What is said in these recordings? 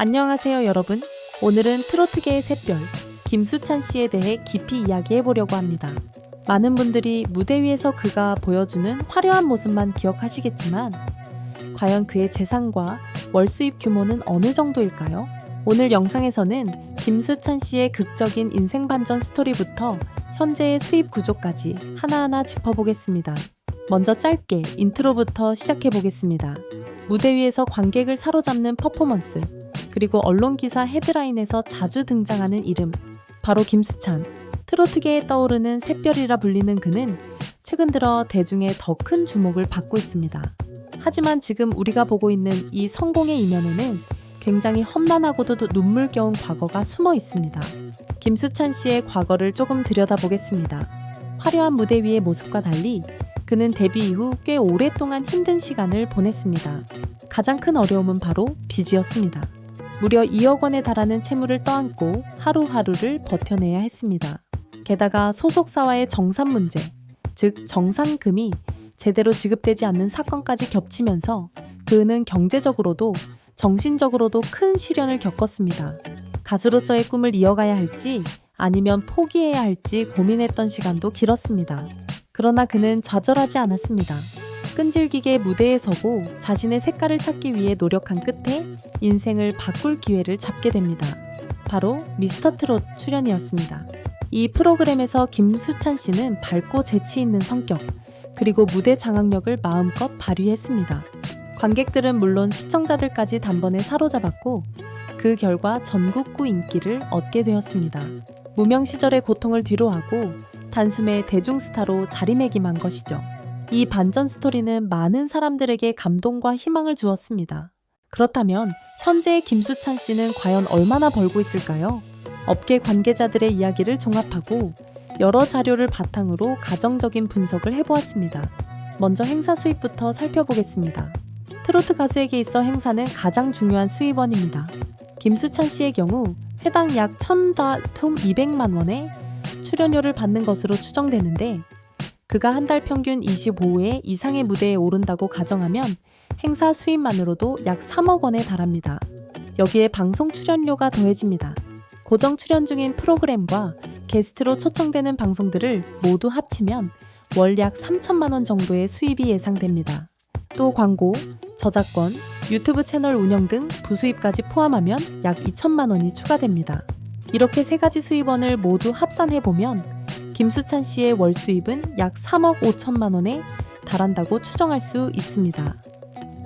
안녕하세요, 여러분. 오늘은 트로트계의 샛별, 김수찬 씨에 대해 깊이 이야기해 보려고 합니다. 많은 분들이 무대 위에서 그가 보여주는 화려한 모습만 기억하시겠지만, 과연 그의 재산과 월 수입 규모는 어느 정도일까요? 오늘 영상에서는 김수찬 씨의 극적인 인생 반전 스토리부터 현재의 수입 구조까지 하나하나 짚어보겠습니다. 먼저 짧게 인트로부터 시작해 보겠습니다. 무대 위에서 관객을 사로잡는 퍼포먼스, 그리고 언론 기사 헤드라인에서 자주 등장하는 이름, 바로 김수찬. 트로트계에 떠오르는 샛별이라 불리는 그는 최근 들어 대중의 더 큰 주목을 받고 있습니다. 하지만 지금 우리가 보고 있는 이 성공의 이면에는 굉장히 험난하고도 눈물겨운 과거가 숨어 있습니다. 김수찬 씨의 과거를 조금 들여다보겠습니다. 화려한 무대 위의 모습과 달리 그는 데뷔 이후 꽤 오랫동안 힘든 시간을 보냈습니다. 가장 큰 어려움은 바로 빚이었습니다. 무려 2억 원에 달하는 채무를 떠안고 하루하루를 버텨내야 했습니다. 게다가 소속사와의 정산 문제, 즉 정산금이 제대로 지급되지 않는 사건까지 겹치면서 그는 경제적으로도 정신적으로도 큰 시련을 겪었습니다. 가수로서의 꿈을 이어가야 할지 아니면 포기해야 할지 고민했던 시간도 길었습니다. 그러나 그는 좌절하지 않았습니다. 끈질기게 무대에 서고 자신의 색깔을 찾기 위해 노력한 끝에 인생을 바꿀 기회를 잡게 됩니다. 바로 미스터 트롯 출연이었습니다. 이 프로그램에서 김수찬 씨는 밝고 재치 있는 성격, 그리고 무대 장악력을 마음껏 발휘했습니다. 관객들은 물론 시청자들까지 단번에 사로잡았고 그 결과 전국구 인기를 얻게 되었습니다. 무명 시절의 고통을 뒤로하고 단숨에 대중스타로 자리매김한 것이죠. 이 반전 스토리는 많은 사람들에게 감동과 희망을 주었습니다. 그렇다면 현재의 김수찬 씨는 과연 얼마나 벌고 있을까요? 업계 관계자들의 이야기를 종합하고 여러 자료를 바탕으로 가정적인 분석을 해보았습니다. 먼저 행사 수입부터 살펴보겠습니다. 트로트 가수에게 있어 행사는 가장 중요한 수입원입니다. 김수찬 씨의 경우 회당 약 1,200만 원의 출연료를 받는 것으로 추정되는데 그가 한 달 평균 25회 이상의 무대에 오른다고 가정하면 행사 수입만으로도 약 3억 원에 달합니다. 여기에 방송 출연료가 더해집니다. 고정 출연 중인 프로그램과 게스트로 초청되는 방송들을 모두 합치면 월 약 3천만 원 정도의 수입이 예상됩니다. 또 광고, 저작권, 유튜브 채널 운영 등 부수입까지 포함하면 약 2천만 원이 추가됩니다. 이렇게 세 가지 수입원을 모두 합산해 보면 김수찬 씨의 월 수입은 약 3억 5천만 원에 달한다고 추정할 수 있습니다.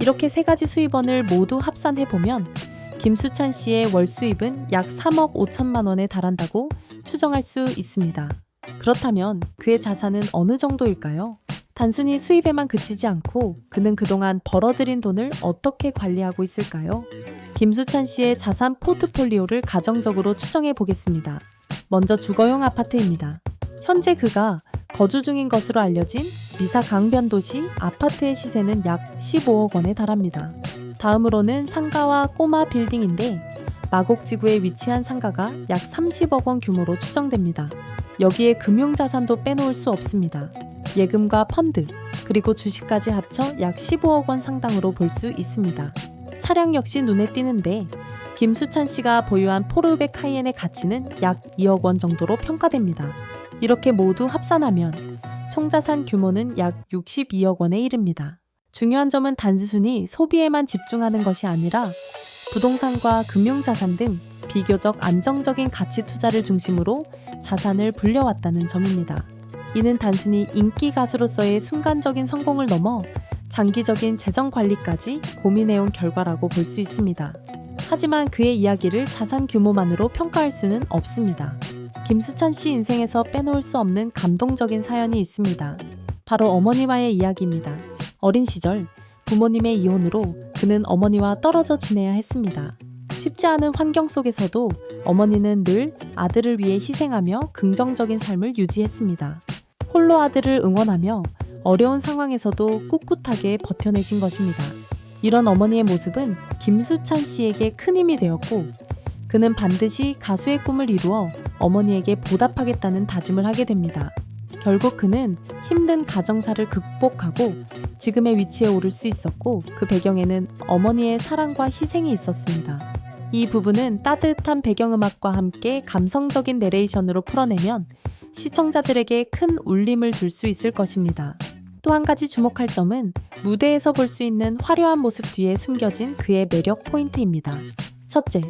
이렇게 세 가지 수입원을 모두 합산해 보면 김수찬 씨의 월 수입은 약 3억 5천만 원에 달한다고 추정할 수 있습니다. 그렇다면 그의 자산은 어느 정도일까요? 단순히 수입에만 그치지 않고 그는 그동안 벌어들인 돈을 어떻게 관리하고 있을까요? 김수찬 씨의 자산 포트폴리오를 가정적으로 추정해 보겠습니다. 먼저 주거용 아파트입니다. 현재 그가 거주 중인 것으로 알려진 미사 강변 도시 아파트의 시세는 약 15억 원에 달합니다. 다음으로는 상가와 꼬마 빌딩인데 마곡지구에 위치한 상가가 약 30억 원 규모로 추정됩니다. 여기에 금융자산도 빼놓을 수 없습니다. 예금과 펀드, 그리고 주식까지 합쳐 약 15억 원 상당으로 볼 수 있습니다. 차량 역시 눈에 띄는데 김수찬 씨가 보유한 포르백 카이엔의 가치는 약 2억 원 정도로 평가됩니다. 이렇게 모두 합산하면 총자산 규모는 약 62억 원에 이릅니다. 중요한 점은 단순히 소비에만 집중하는 것이 아니라 부동산과 금융자산 등 비교적 안정적인 가치 투자를 중심으로 자산을 불려왔다는 점입니다. 이는 단순히 인기 가수로서의 순간적인 성공을 넘어 장기적인 재정 관리까지 고민해온 결과라고 볼 수 있습니다. 하지만 그의 이야기를 자산 규모만으로 평가할 수는 없습니다. 김수찬 씨 인생에서 빼놓을 수 없는 감동적인 사연이 있습니다. 바로 어머니와의 이야기입니다. 어린 시절 부모님의 이혼으로 그는 어머니와 떨어져 지내야 했습니다. 쉽지 않은 환경 속에서도 어머니는 늘 아들을 위해 희생하며 긍정적인 삶을 유지했습니다. 홀로 아들을 응원하며 어려운 상황에서도 꿋꿋하게 버텨내신 것입니다. 이런 어머니의 모습은 김수찬 씨에게 큰 힘이 되었고, 그는 반드시 가수의 꿈을 이루어 어머니에게 보답하겠다는 다짐을 하게 됩니다. 결국 그는 힘든 가정사를 극복하고 지금의 위치에 오를 수 있었고, 그 배경에는 어머니의 사랑과 희생이 있었습니다. 이 부분은 따뜻한 배경음악과 함께 감성적인 내레이션으로 풀어내면 시청자들에게 큰 울림을 줄 수 있을 것입니다. 또 한 가지 주목할 점은 무대에서 볼 수 있는 화려한 모습 뒤에 숨겨진 그의 매력 포인트입니다. 첫째,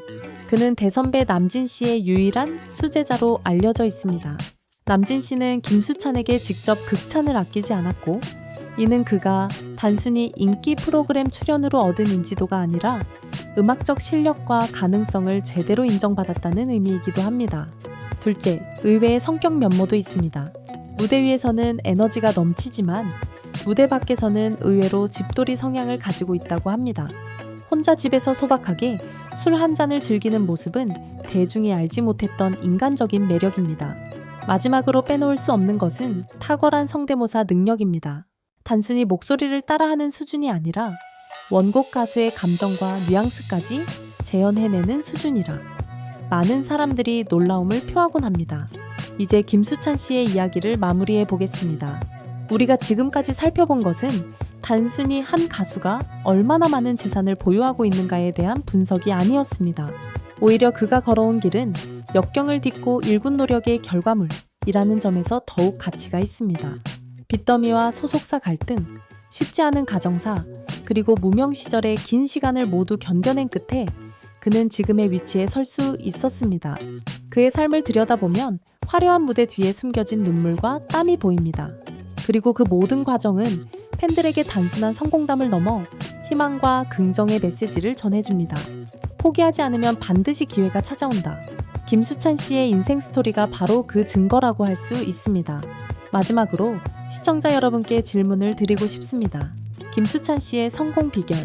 그는 대선배 남진 씨의 유일한 수제자로 알려져 있습니다. 남진 씨는 김수찬에게 직접 극찬을 아끼지 않았고, 이는 그가 단순히 인기 프로그램 출연으로 얻은 인지도가 아니라 음악적 실력과 가능성을 제대로 인정받았다는 의미이기도 합니다. 둘째, 의외의 성격 면모도 있습니다. 무대 위에서는 에너지가 넘치지만 무대 밖에서는 의외로 집돌이 성향을 가지고 있다고 합니다. 혼자 집에서 소박하게 술 한 잔을 즐기는 모습은 대중이 알지 못했던 인간적인 매력입니다. 마지막으로 빼놓을 수 없는 것은 탁월한 성대모사 능력입니다. 단순히 목소리를 따라하는 수준이 아니라 원곡 가수의 감정과 뉘앙스까지 재현해내는 수준이라 많은 사람들이 놀라움을 표하곤 합니다. 이제 김수찬 씨의 이야기를 마무리해 보겠습니다. 우리가 지금까지 살펴본 것은 단순히 한 가수가 얼마나 많은 재산을 보유하고 있는가에 대한 분석이 아니었습니다. 오히려 그가 걸어온 길은 역경을 딛고 일군 노력의 결과물이라는 점에서 더욱 가치가 있습니다. 빚더미와 소속사 갈등, 쉽지 않은 가정사, 그리고 무명 시절의 긴 시간을 모두 견뎌낸 끝에 그는 지금의 위치에 설 수 있었습니다. 그의 삶을 들여다보면 화려한 무대 뒤에 숨겨진 눈물과 땀이 보입니다. 그리고 그 모든 과정은 팬들에게 단순한 성공담을 넘어 희망과 긍정의 메시지를 전해줍니다. 포기하지 않으면 반드시 기회가 찾아온다. 김수찬 씨의 인생 스토리가 바로 그 증거라고 할 수 있습니다. 마지막으로 시청자 여러분께 질문을 드리고 싶습니다. 김수찬 씨의 성공 비결,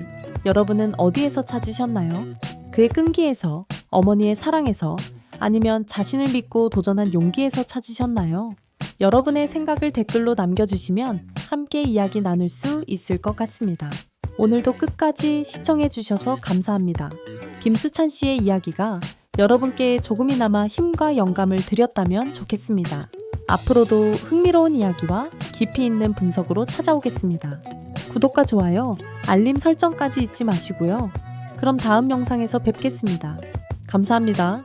여러분은 어디에서 찾으셨나요? 그의 끈기에서, 어머니의 사랑에서, 아니면 자신을 믿고 도전한 용기에서 찾으셨나요? 여러분의 생각을 댓글로 남겨주시면 함께 이야기 나눌 수 있을 것 같습니다. 오늘도 끝까지 시청해주셔서 감사합니다. 김수찬 씨의 이야기가 여러분께 조금이나마 힘과 영감을 드렸다면 좋겠습니다. 앞으로도 흥미로운 이야기와 깊이 있는 분석으로 찾아오겠습니다. 구독과 좋아요, 알림 설정까지 잊지 마시고요. 그럼 다음 영상에서 뵙겠습니다. 감사합니다.